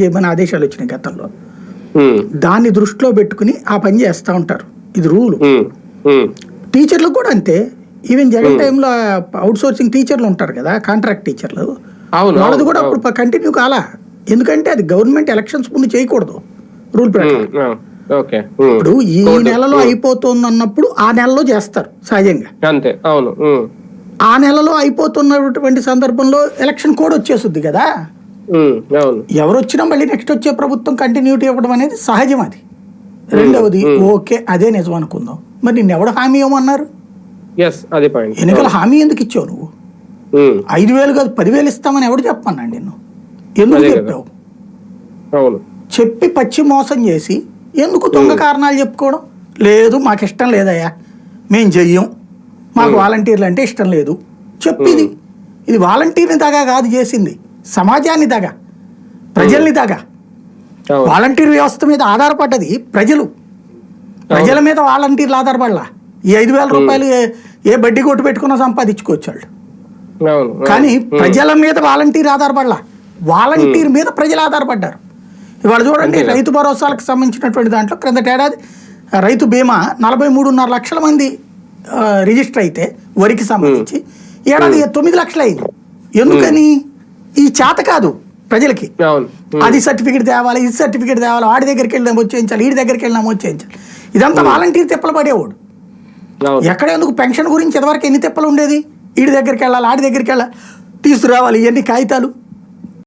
చేయమని ఆదేశాలు వచ్చినాయి గతంలో. దాన్ని దృష్టిలో పెట్టుకుని ఆ పని చేస్తూ ఉంటారు. ఇది రూలు. టీచర్లకు కూడా అంతే. ఈవెన్ జగన్ టైంలో అవుట్ సోర్సింగ్ టీచర్లు ఉంటారు కదా కాంట్రాక్ట్ టీచర్లు. వాళ్ళది కూడా అప్పుడు కంటిన్యూ కాలా? ఎందుకంటే అది గవర్నమెంట్ ఎలక్షన్స్ ముందు చేయకూడదు. రూల్ ప్రకారం. ఇప్పుడు ఈ నెలలో అయిపోతుంది అన్నప్పుడు ఆ నెలలో చేస్తారు సహజంగా. అంతే అవును ఆ నెలలో అయిపోతున్నటువంటి సందర్భంలో ఎలక్షన్ కోడ్ వచ్చేస్తుంది కదా? ఎవరు వచ్చినా మళ్ళీ నెక్స్ట్ వచ్చే ప్రభుత్వం కంటిన్యూటీ ఇవ్వడం అనేది సహజం అది. రెండవది ఓకే అదే నిజం అనుకుందాం. మరి నిన్ను ఎవడు హామీ ఇవ్వమన్నారు? ఎన్నికల హామీ ఎందుకు ఇచ్చావు నువ్వు? ఐదు వేలు కాదు పదివేలు ఇస్తామని ఎవడు చెప్పమన్నాడు నిన్ను? ఎందుకు. చెప్పావు? చెప్పి పచ్చి మోసం చేసి ఎందుకు దొంగ కారణాలు చెప్పుకోవడం? లేదు మాకు ఇష్టం లేదయ్యా. మేము చెయ్యం మాకు వాలంటీర్లు అంటే ఇష్టం లేదు. చెప్పిది ఇది. వాలంటీర్ని దాగా కాదు చేసింది. సమాజాన్ని దాగా ప్రజల్ని దాగా. వాలంటీర్ వ్యవస్థ మీద ఆధారపడ్డది ప్రజలు. ప్రజల మీద వాలంటీర్లు ఆధారపడలా. ఈ ఐదు వేల రూపాయలు ఏ- ఏ బడ్డీ కొట్టు పెట్టుకున్నా సంపాదించుకోవచ్చు వాళ్ళు. కానీ ప్రజల మీద వాలంటీర్ ఆధారపడలా. వాలంటీర్ మీద ప్రజలు ఆధారపడ్డారు. ఇవాళ చూడండి రైతు భరోసాలకు సంబంధించినటువంటి దాంట్లో క్రిందట ఏడాది రైతు బీమా నలభై మూడున్నర లక్షల మంది రిజిస్టర్ అయితే వరికి సంబంధించి ఏడాది తొమ్మిది లక్షలు అయింది. ఎందుకని? చేత కాదు ప్రజలకి. అది సర్టిఫికేట్ తేవాలి ఇది సర్టిఫికేట్ తేవాలి వాడి దగ్గరికి వెళ్ళి నమోదు చేయించాలి వీడి దగ్గరికి వెళ్ళి నమోదు చేయించాలి ఇదంతా వాలంటీర్ తిప్పలు పడేవాడు. ఎక్కడ ఎందుకు పెన్షన్ గురించి ఇంతవరకు ఎన్ని తిప్పలు ఉండేది? వీడి దగ్గరికి వెళ్ళాలి ఆడి దగ్గరికి వెళ్ళాలి. తీసుకురావాలి ఇవన్నీ కాగితాలు.